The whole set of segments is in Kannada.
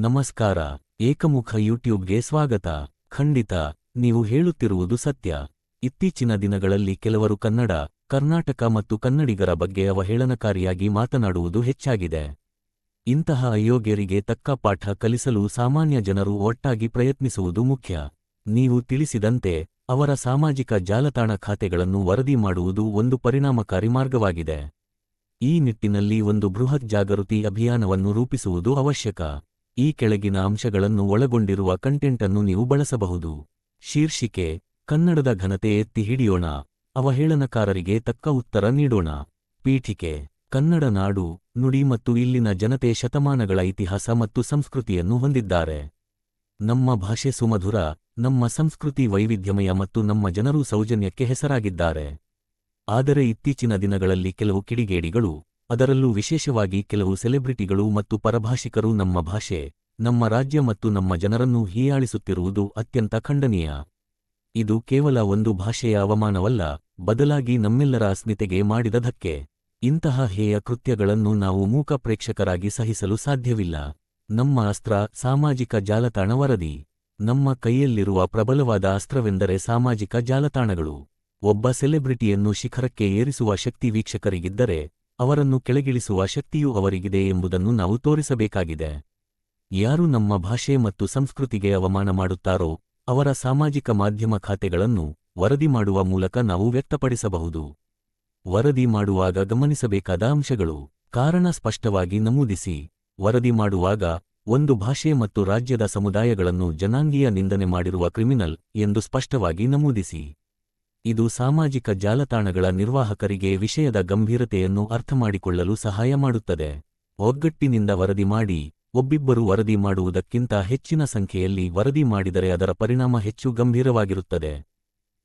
ನಮಸ್ಕಾರ, ಏಕಮುಖ ಯೂಟ್ಯೂಬ್ಗೆ ಸ್ವಾಗತ. ಖಂಡಿತ, ನೀವು ಹೇಳುತ್ತಿರುವುದು ಸತ್ಯ. ಇತ್ತೀಚಿನ ದಿನಗಳಲ್ಲಿ ಕೆಲವರು ಕನ್ನಡ, ಕರ್ನಾಟಕ ಮತ್ತು ಕನ್ನಡಿಗರ ಬಗ್ಗೆ ಅವಹೇಳನಕಾರಿಯಾಗಿ ಮಾತನಾಡುವುದು ಹೆಚ್ಚಾಗಿದೆ. ಇಂತಹ ಅಯೋಗ್ಯರಿಗೆ ತಕ್ಕ ಪಾಠ ಕಲಿಸಲು ಸಾಮಾನ್ಯ ಜನರು ಒಟ್ಟಾಗಿ ಪ್ರಯತ್ನಿಸುವುದು ಮುಖ್ಯ. ನೀವು ತಿಳಿಸಿದಂತೆ, ಅವರ ಸಾಮಾಜಿಕ ಜಾಲತಾಣ ಖಾತೆಗಳನ್ನು ವರದಿ ಮಾಡುವುದು ಒಂದು ಪರಿಣಾಮಕಾರಿ ಮಾರ್ಗವಾಗಿದೆ. ಈ ನಿಟ್ಟಿನಲ್ಲಿ ಒಂದು ಬೃಹತ್ ಜಾಗೃತಿ ಅಭಿಯಾನವನ್ನು ರೂಪಿಸುವುದು ಅವಶ್ಯಕ. ಈ ಕೆಳಗಿನ ಅಂಶಗಳನ್ನು ಒಳಗೊಂಡಿರುವ ಕಂಟೆಂಟನ್ನು ನೀವು ಬಳಸಬಹುದು. ಶೀರ್ಷಿಕೆ, ಕನ್ನಡದ ಘನತೆ ಎತ್ತಿ ಹಿಡಿಯೋಣ. ಅವಹೇಳನಕಾರರಿಗೆ ತಕ್ಕ ಉತ್ತರ ನೀಡೋಣ. ಪೀಠಿಕೆ, ಕನ್ನಡ ನಾಡು, ನುಡಿ ಮತ್ತು ಇಲ್ಲಿನ ಜನತೆ ಶತಮಾನಗಳ ಇತಿಹಾಸ ಮತ್ತು ಸಂಸ್ಕೃತಿಯನ್ನು ಹೊಂದಿದ್ದಾರೆ. ನಮ್ಮ ಭಾಷೆ ಸುಮಧುರ, ನಮ್ಮ ಸಂಸ್ಕೃತಿ ವೈವಿಧ್ಯಮಯ ಮತ್ತು ನಮ್ಮ ಜನರು ಸೌಜನ್ಯಕ್ಕೆ ಹೆಸರಾಗಿದ್ದಾರೆ. ಆದರೆ ಇತ್ತೀಚಿನ ದಿನಗಳಲ್ಲಿ ಕೆಲವು ಕಿಡಿಗೇಡಿಗಳು ಅದರಲ್ಲೂ ವಿಶೇಷವಾಗಿ ಕೆಲವು ಸೆಲೆಬ್ರಿಟಿಗಳು ಮತ್ತು ಪರಭಾಷಿಕರು ನಮ್ಮ ಭಾಷೆ, ನಮ್ಮ ರಾಜ್ಯ ಮತ್ತು ನಮ್ಮ ಜನರನ್ನು ಹೀಯಾಳಿಸುತ್ತಿರುವುದು ಅತ್ಯಂತ ಖಂಡನೀಯ. ಇದು ಕೇವಲ ಒಂದು ಭಾಷೆಯ ಅವಮಾನವಲ್ಲ, ಬದಲಾಗಿ ನಮ್ಮೆಲ್ಲರ ಅಸ್ಮಿತೆಗೆ ಮಾಡಿದ ಧಕ್ಕೆ ಇಂತಹ ಹೇಯ ಕೃತ್ಯಗಳನ್ನು ನಾವು ಮೂಕ ಪ್ರೇಕ್ಷಕರಾಗಿ ಸಹಿಸಲು ಸಾಧ್ಯವಿಲ್ಲ. ನಮ್ಮ ಅಸ್ತ್ರ ಸಾಮಾಜಿಕ ಜಾಲತಾಣ ವರದಿ. ನಮ್ಮ ಕೈಯಲ್ಲಿರುವ ಪ್ರಬಲವಾದ ಅಸ್ತ್ರವೆಂದರೆ ಸಾಮಾಜಿಕ ಜಾಲತಾಣಗಳು. ಒಬ್ಬ ಸೆಲೆಬ್ರಿಟಿಯನ್ನು ಶಿಖರಕ್ಕೆ ಏರಿಸುವ ಶಕ್ತಿ ವೀಕ್ಷಕರಿಗಿದ್ದರೆ ಅವರನ್ನು ಕೆಳಗಿಳಿಸುವ ಶಕ್ತಿಯೂ ಅವರಿಗಿದೆ ಎಂಬುದನ್ನು ನಾವು ತೋರಿಸಬೇಕಾಗಿದೆ. ಯಾರು ನಮ್ಮ ಭಾಷೆ ಮತ್ತು ಸಂಸ್ಕೃತಿಗೆ ಅವಮಾನ ಮಾಡುತ್ತಾರೋ, ಅವರ ಸಾಮಾಜಿಕ ಮಾಧ್ಯಮ ಖಾತೆಗಳನ್ನು ವರದಿ ಮಾಡುವ ಮೂಲಕ ನಾವು ವ್ಯಕ್ತಪಡಿಸಬಹುದು. ವರದಿ ಮಾಡುವಾಗ ಗಮನಿಸಬೇಕಾದ ಅಂಶಗಳು. ಕಾರಣ ಸ್ಪಷ್ಟವಾಗಿ ನಮೂದಿಸಿ. ವರದಿ ಮಾಡುವಾಗ ಒಂದು ಭಾಷೆ ಮತ್ತು ರಾಜ್ಯದ ಸಮುದಾಯಗಳನ್ನು ಜನಾಂಗೀಯ ನಿಂದನೆ ಮಾಡಿರುವ ಕ್ರಿಮಿನಲ್ ಎಂದು ಸ್ಪಷ್ಟವಾಗಿ ನಮೂದಿಸಿ. ಇದು ಸಾಮಾಜಿಕ ಜಾಲತಾಣಗಳ ನಿರ್ವಾಹಕರಿಗೆ ವಿಷಯದ ಗಂಭೀರತೆಯನ್ನು ಅರ್ಥಮಾಡಿಕೊಳ್ಳಲು ಸಹಾಯ ಮಾಡುತ್ತದೆ. ಒಗ್ಗಟ್ಟಿನಿಂದ ವರದಿ ಮಾಡಿ, ಒಬ್ಬಿಬ್ಬರು ವರದಿ ಮಾಡುವುದಕ್ಕಿಂತ ಹೆಚ್ಚಿನ ಸಂಖ್ಯೆಯಲ್ಲಿ ವರದಿ ಮಾಡಿದರೆ ಅದರ ಪರಿಣಾಮ ಹೆಚ್ಚು ಗಂಭೀರವಾಗಿರುತ್ತದೆ.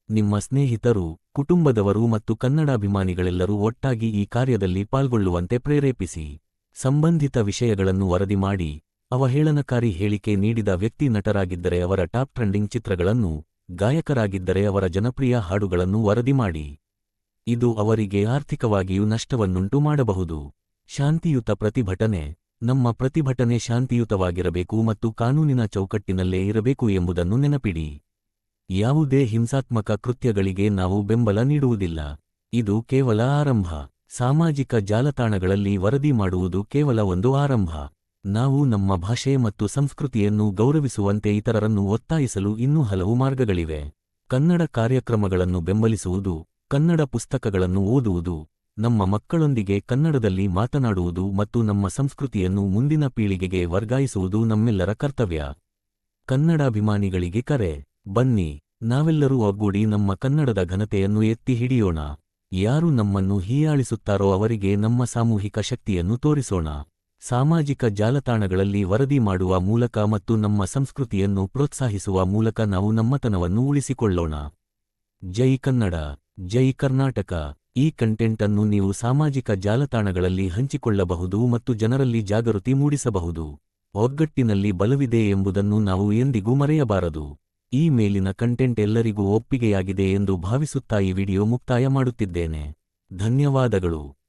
ನಿಮ್ಮ ಸ್ನೇಹಿತರು, ಕುಟುಂಬದವರು ಮತ್ತು ಕನ್ನಡಾಭಿಮಾನಿಗಳೆಲ್ಲರೂ ಒಟ್ಟಾಗಿ ಈ ಕಾರ್ಯದಲ್ಲಿ ಪಾಲ್ಗೊಳ್ಳುವಂತೆ ಪ್ರೇರೇಪಿಸಿ. ಸಂಬಂಧಿತ ವಿಷಯಗಳನ್ನು ವರದಿ ಮಾಡಿ, ಅವಹೇಳನಕಾರಿ ಹೇಳಿಕೆ ನೀಡಿದ ವ್ಯಕ್ತಿ ನಟರಾಗಿದ್ದರೆ ಅವರ ಟಾಪ್ ಟ್ರೆಂಡಿಂಗ್ ಚಿತ್ರಗಳನ್ನು ಗಾಯಕರಾಗಿದ್ದರೆ ಅವರ ಜನಪ್ರಿಯ ಹಾಡುಗಳನ್ನು ವರದಿ ಮಾಡಿ. ಇದು ಅವರಿಗೆ ಆರ್ಥಿಕವಾಗಿಯೂ ನಷ್ಟವನ್ನುಂಟು ಮಾಡಬಹುದು. ಶಾಂತಿಯುತ ಪ್ರತಿಭಟನೆ, ನಮ್ಮ ಪ್ರತಿಭಟನೆ ಶಾಂತಿಯುತವಾಗಿರಬೇಕು ಮತ್ತು ಕಾನೂನಿನ ಚೌಕಟ್ಟಿನಲ್ಲೇ ಇರಬೇಕು ಎಂಬುದನ್ನು ನೆನಪಿಡಿ. ಯಾವುದೇ ಹಿಂಸಾತ್ಮಕ ಕೃತ್ಯಗಳಿಗೆ ನಾವು ಬೆಂಬಲ ನೀಡುವುದಿಲ್ಲ. ಇದು ಕೇವಲ ಆರಂಭ. ಸಾಮಾಜಿಕ ಜಾಲತಾಣಗಳಲ್ಲಿ ವರದಿ ಮಾಡುವುದು ಕೇವಲ ಒಂದು ಆರಂಭ. ನಾವು ನಮ್ಮ ಭಾಷೆ ಮತ್ತು ಸಂಸ್ಕೃತಿಯನ್ನು ಗೌರವಿಸುವಂತೆ ಇತರರನ್ನು ಒತ್ತಾಯಿಸಲು ಇನ್ನೂ ಹಲವು ಮಾರ್ಗಗಳಿವೆ. ಕನ್ನಡ ಕಾರ್ಯಕ್ರಮಗಳನ್ನು ಬೆಂಬಲಿಸುವುದು, ಕನ್ನಡ ಪುಸ್ತಕಗಳನ್ನು ಓದುವುದು, ನಮ್ಮ ಮಕ್ಕಳೊಂದಿಗೆ ಕನ್ನಡದಲ್ಲಿ ಮಾತನಾಡುವುದು ಮತ್ತು ನಮ್ಮ ಸಂಸ್ಕೃತಿಯನ್ನು ಮುಂದಿನ ಪೀಳಿಗೆಗೆ ವರ್ಗಾಯಿಸುವುದು ನಮ್ಮೆಲ್ಲರ ಕರ್ತವ್ಯ. ಕನ್ನಡಾಭಿಮಾನಿಗಳಿಗೆ ಕರೆ, ಬನ್ನಿ, ನಾವೆಲ್ಲರೂ ಒಗ್ಗೂಡಿ ನಮ್ಮ ಕನ್ನಡದ ಘನತೆಯನ್ನು ಎತ್ತಿ ಹಿಡಿಯೋಣ. ಯಾರು ನಮ್ಮನ್ನು ಹೀಯಾಳಿಸುತ್ತಾರೋ ಅವರಿಗೆ ನಮ್ಮ ಸಾಮೂಹಿಕ ಶಕ್ತಿಯನ್ನು ತೋರಿಸೋಣ. ಸಾಮಾಜಿಕ ಜಾಲತಾಣಗಳಲ್ಲಿ ವರದಿ ಮಾಡುವ ಮೂಲಕ ಮತ್ತು ನಮ್ಮ ಸಂಸ್ಕೃತಿಯನ್ನು ಪ್ರೋತ್ಸಾಹಿಸುವ ಮೂಲಕ ನಾವು ನಮ್ಮತನವನ್ನು ಉಳಿಸಿಕೊಳ್ಳೋಣ. ಜೈ ಕನ್ನಡ, ಜೈ ಕರ್ನಾಟಕ. ಈ ಕಂಟೆಂಟ್ ಅನ್ನು ನೀವು ಸಾಮಾಜಿಕ ಜಾಲತಾಣಗಳಲ್ಲಿ ಹಂಚಿಕೊಳ್ಳಬಹುದು ಮತ್ತು ಜನರಲ್ಲಿ ಜಾಗೃತಿ ಮೂಡಿಸಬಹುದು. ಒಗ್ಗಟ್ಟಿನಲ್ಲಿ ಬಲವಿದೆ ಎಂಬುದನ್ನು ನಾವು ಎಂದಿಗೂ ಮರೆಯಬಾರದು. ಈ ಮೇಲಿನ ಕಂಟೆಂಟ್ ಎಲ್ಲರಿಗೂ ಒಪ್ಪಿಗೆಯಾಗಿದೆ ಎಂದು ಭಾವಿಸುತ್ತಾ ಈ ವಿಡಿಯೋ ಮುಕ್ತಾಯ ಮಾಡುತ್ತಿದ್ದೇನೆ. ಧನ್ಯವಾದಗಳು.